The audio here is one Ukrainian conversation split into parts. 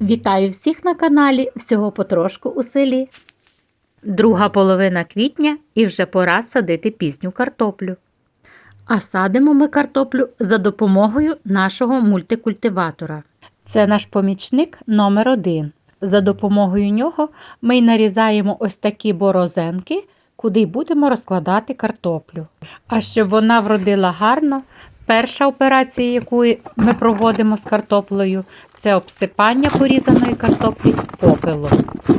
Вітаю всіх на каналі Всього потрошку у селі. Друга половина квітня і вже пора садити пізню картоплю. А садимо ми картоплю за допомогою нашого мультикультиватора. Це наш помічник номер один. За допомогою нього ми й нарізаємо ось такі борозенки, куди будемо розкладати картоплю. А щоб вона вродила гарно, перша операція, яку ми проводимо з картоплею, це обсипання порізаної картоплі попелом.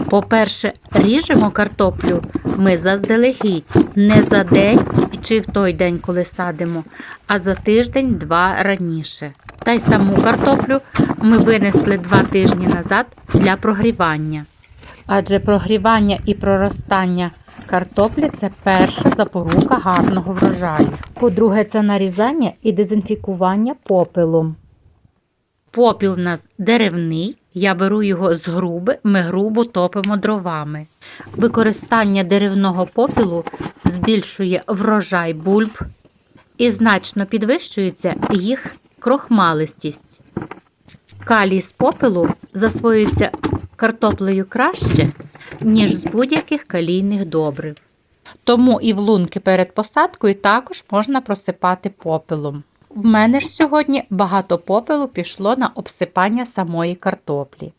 По-перше, ріжемо картоплю ми заздалегідь, не за день чи в той день, коли садимо, а за тиждень-два раніше. Та й саму картоплю ми винесли два тижні назад для прогрівання. Адже прогрівання і проростання картоплі це перша запорука гарного врожаю. По-друге, це нарізання і дезінфікування попелом. Попіл в нас деревний, я беру його з груби, ми грубо топимо дровами. Використання деревного попілу збільшує врожай бульб і значно підвищується їх крохмалистість. Калій з попелу засвоюється картоплею краще, ніж з будь-яких калійних добрив. Тому і в лунки перед посадкою також можна просипати попелом. В мене ж сьогодні багато попелу пішло на обсипання самої картоплі.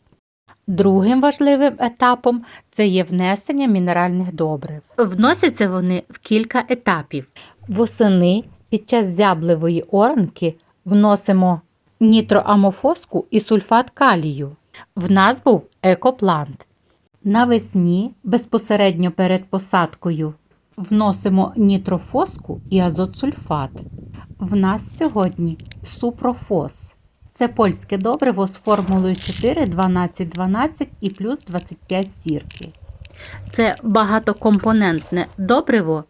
Другим важливим етапом це є внесення мінеральних добрив. Вносяться вони в кілька етапів. Восени під час зябливої оранки вносимо нітроамофоску і сульфат калію. В нас був екоплант. Навесні, безпосередньо перед посадкою, вносимо нітрофоску і азотсульфат. В нас сьогодні супрофос. Це польське добриво з формулою 4, 12, 12 і плюс 25 сірки. Це багатокомпонентне добриво,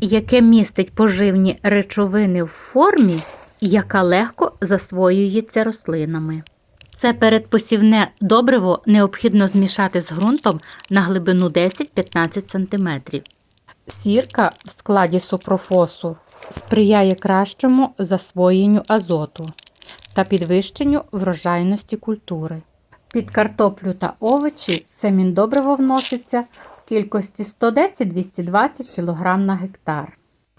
яке містить поживні речовини в формі, яка легко засвоюється рослинами. Це передпосівне добриво необхідно змішати з ґрунтом на глибину 10-15 см. Сірка в складі супрофосу сприяє кращому засвоєнню азоту та підвищенню врожайності культури. Під картоплю та овочі це міндобриво вноситься в кількості 110-220 кг на гектар.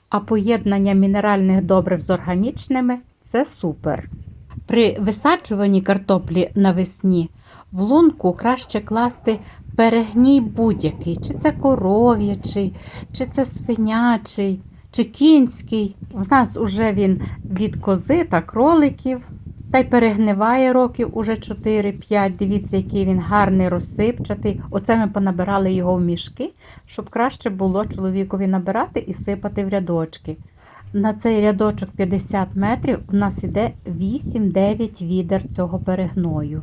А поєднання мінеральних добрив з органічними це супер. При висаджуванні картоплі навесні в лунку краще класти перегній будь-який, чи це коров'ячий, чи це свинячий, чи кінський. В нас уже він від кози та кроликів. Та й перегниває років уже 4-5. Дивіться, який він гарний, розсипчатий. Оце ми понабирали його в мішки, щоб краще було чоловікові набирати і сипати в рядочки. На цей рядочок 50 метрів в нас іде 8-9 відер цього перегною.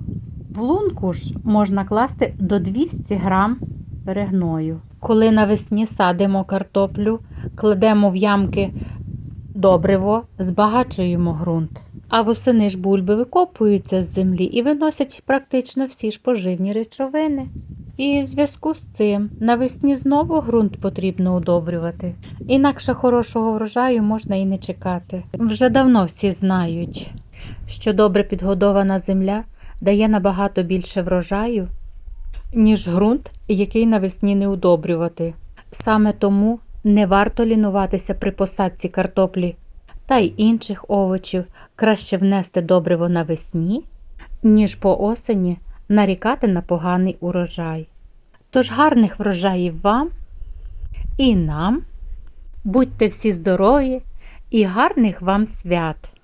В лунку ж можна класти до 200 грам перегною. Коли навесні садимо картоплю, кладемо в ямки добриво, збагачуємо ґрунт. А восени ж бульби викопуються з землі і виносять практично всі ж поживні речовини. І в зв'язку з цим навесні знову ґрунт потрібно удобрювати. Інакше хорошого врожаю можна і не чекати. Вже давно всі знають, що добре підгодована земля дає набагато більше врожаю, ніж ґрунт, який навесні не удобрювати. Саме тому не варто лінуватися при посадці картоплі та й інших овочів краще внести добриво навесні, ніж по осені нарікати на поганий урожай. Тож гарних врожаїв вам і нам. Будьте всі здорові і гарних вам свят!